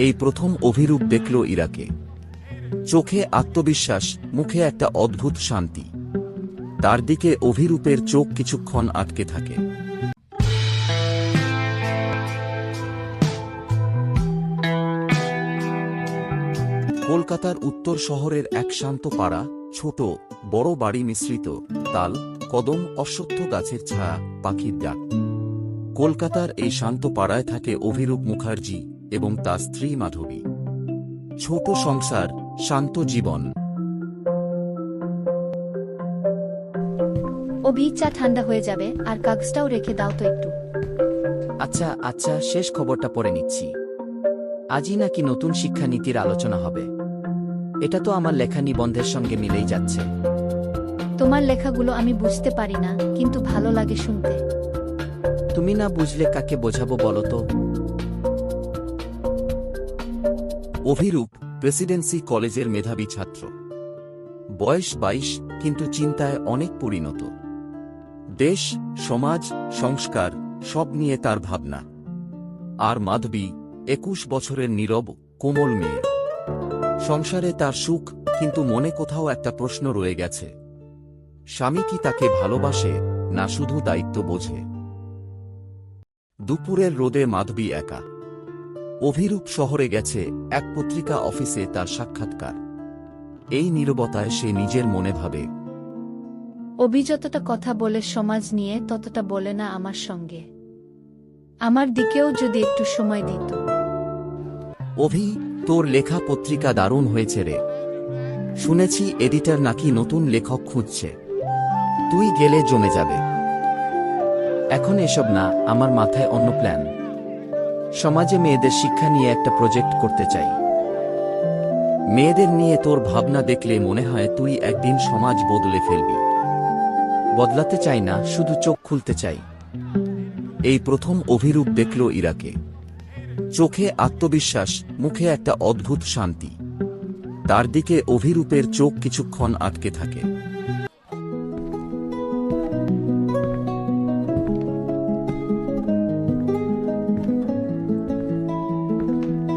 এই প্রথম অভিরূপ দেখল ইরাকে। চোখে আত্মবিশ্বাস, মুখে একটা অদ্ভুত শান্তি। তার দিকে অভিরূপের চোখ কিছুক্ষণ আটকে থাকে। কলকাতার উত্তর শহরের এক শান্ত পাড়া, ছোট, বড় বাড়ি মিশ্রিত, তাল, কদম, অশ্বত্থ গাছের ছায়া, পাখির ডাক। কলকাতার এই শান্ত পাড়ায় থাকে অভিরূপ মুখার্জি। এবং তার স্ত্রী মাধবী। ছোট সংসার শান্ত জীবন। অভি চা ঠান্ডা হয়ে যাবে আর কাগজটাও রেখে দাও তো একটু। আচ্ছা আচ্ছা শেষ খবরটা পড়ে নিচ্ছি। আজই নাকি নতুন শিক্ষানীতির আলোচনা হবে। এটা তো আমার লেখা নিবন্ধের সঙ্গে মিলেই যাচ্ছে। তোমার লেখাগুলো আমি বুঝতে পারি না কিন্তু ভালো লাগে শুনতে। তুমি না বুঝলে কাকে বোঝাবো বলো তো? অভিরূপ প্রেসিডেন্সি কলেজের মেধাবী ছাত্র। বয়স বাইশ, কিন্তু চিন্তায় অনেক পরিণত। দেশ, সমাজ, সংস্কার, সব নিয়ে তার ভাবনা। আর মাধবী, একুশ বছরের নীরব, কোমল মেয়ে। সংসারে তার সুখ, কিন্তু মনে কোথাও একটা প্রশ্ন রয়ে গেছে। স্বামী কি তাকে ভালোবাসে, না শুধু দায়িত্ব বোঝে? দুপুরের রোদে মাধবী একা। অভিরূপ শহরে গেছে এক পত্রিকা অফিসে তার সাক্ষাৎকার। এই নীরবতায় সে নিজের মনে ভাবে অভি যতটা কথা বলে সমাজ নিয়ে ততটা বলে না আমার সঙ্গে। আমার দিকেও যদি একটু সময় দিত। অভি তোর লেখা পত্রিকা দারুণ হয়েছে রে। শুনেছি এডিটার নাকি নতুন লেখক খুঁজছে। তুই গেলে জমে যাবে। এখন এসব না আমার মাথায় অন্য প্ল্যান। সমাজে মেয়েদের শিক্ষা নিয়ে একটা প্রজেক্ট করতে চাই। মেয়েদের নিয়ে তোর ভাবনা দেখলে মনে হয় তুই একদিন সমাজ বদলে ফেলবি। বদলাতে চাই না, শুধু চোখ খুলতে চাই। এই প্রথম অভিরূপ দেখল ইরাকে। চোখে আত্মবিশ্বাস, মুখে একটা অদ্ভুত শান্তি। তার দিকে অভিরূপের চোখ কিছুক্ষণ আটকে থাকে।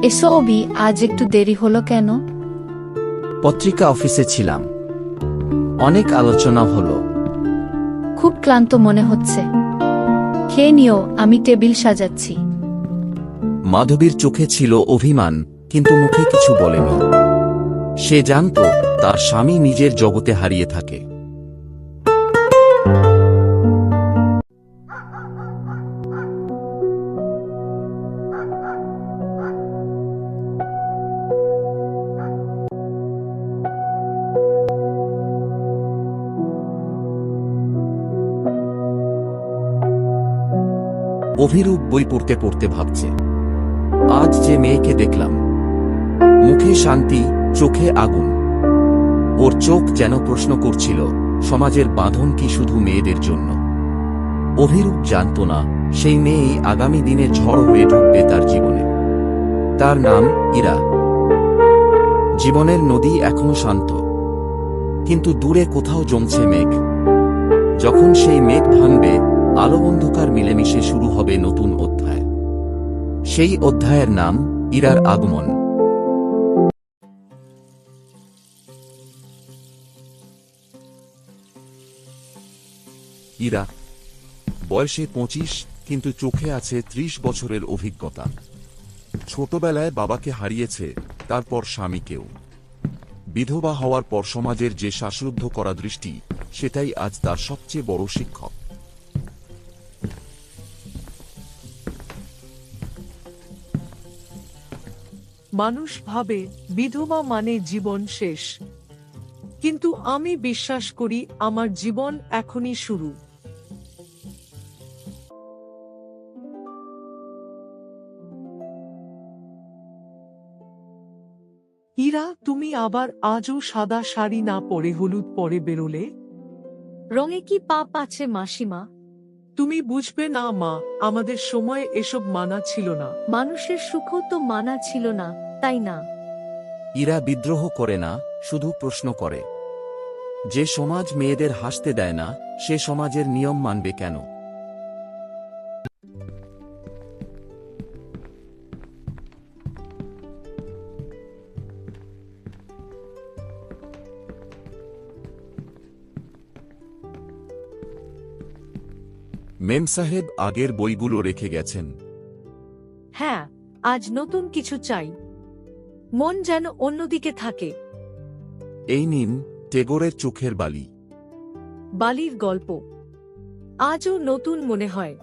এসো অভি আজ একটু দেরি হলো কেন? পত্রিকা অফিসে ছিলাম। অনেক আলোচনা হলো। খুব ক্লান্ত মনে হচ্ছে। খেয়ে নিও আমি টেবিল সাজাচ্ছি। মাধবীর চোখে ছিল অভিমান কিন্তু মুখে কিছু বলেনি। সে জানত তার স্বামী নিজের জগতে হারিয়ে থাকে। অভিরূপ বই পড়তে পড়তে ভাবছে। আজ যে মেয়েকে দেখলাম, মুখে শান্তি, চোখে আগুন। ওর চোখ যেন প্রশ্ন করছিল, সমাজের বাঁধন কি শুধু মেয়েদের জন্য? অভিরূপ জানত না, সেই মেয়েই আগামী দিনে ঝড় হয়ে ঢুকবে তার জীবনে। তার নাম ইরা। জীবনের নদী এখনও শান্ত। কিন্তু দূরে কোথাও জমছে মেঘ। যখন সেই মেঘ ভাঙবে আলো অন্ধকার মিলেমিশে শুরু হবে নতুন অধ্যায়। সেই অধ্যায়ের নাম, ইরার আগমন। ইরা, বয়সে পঁচিশ, কিন্তু চোখে আছে ত্রিশ বছরের অভিজ্ঞতা। ছোটবেলায় বাবাকে হারিয়েছে, তারপর স্বামীকেও। বিধবা হওয়ার পর সমাজের যে শ্বাসরুদ্ধ করা দৃষ্টি, সেটাই আজ তার সবচেয়ে বড় শিক্ষক। মানুষ ভাবে বিধবা মানে জীবন শেষ। কিন্তু আমি বিশ্বাস করি আমার জীবন এখনই শুরু। ইরা তুমি আবার আজও সাদা শাড়ি না পরে হলুদ পরে বেরোলে? রঙে কি পাপ আছে মাসিমা? তুমি বুঝবে না মা আমাদের সময় এসব মানা ছিল না। মানুষের সুখও তো মানা ছিল না। তাই না? ইরা বিদ্রোহ করে না শুধু প্রশ্ন করে। যে সমাজ মেয়েদের হাসতে দেয় না সে সমাজের নিয়ম মানবে কেন? মেম সাহেব আগের বইগুলো রেখে গেছেন। হ্যাঁ আজ নতুন কিছু চাই। মন যেন অন্যদিকে থাকে। এই নিন টেগোরের চোখের বালি। বালির গল্প। আজও নতুন মনে হয়।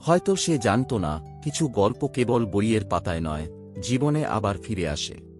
হয়তো সে জানত না কিছু গল্প কেবল বইয়ের পাতায় নয় জীবনে আবার ফিরে আসে।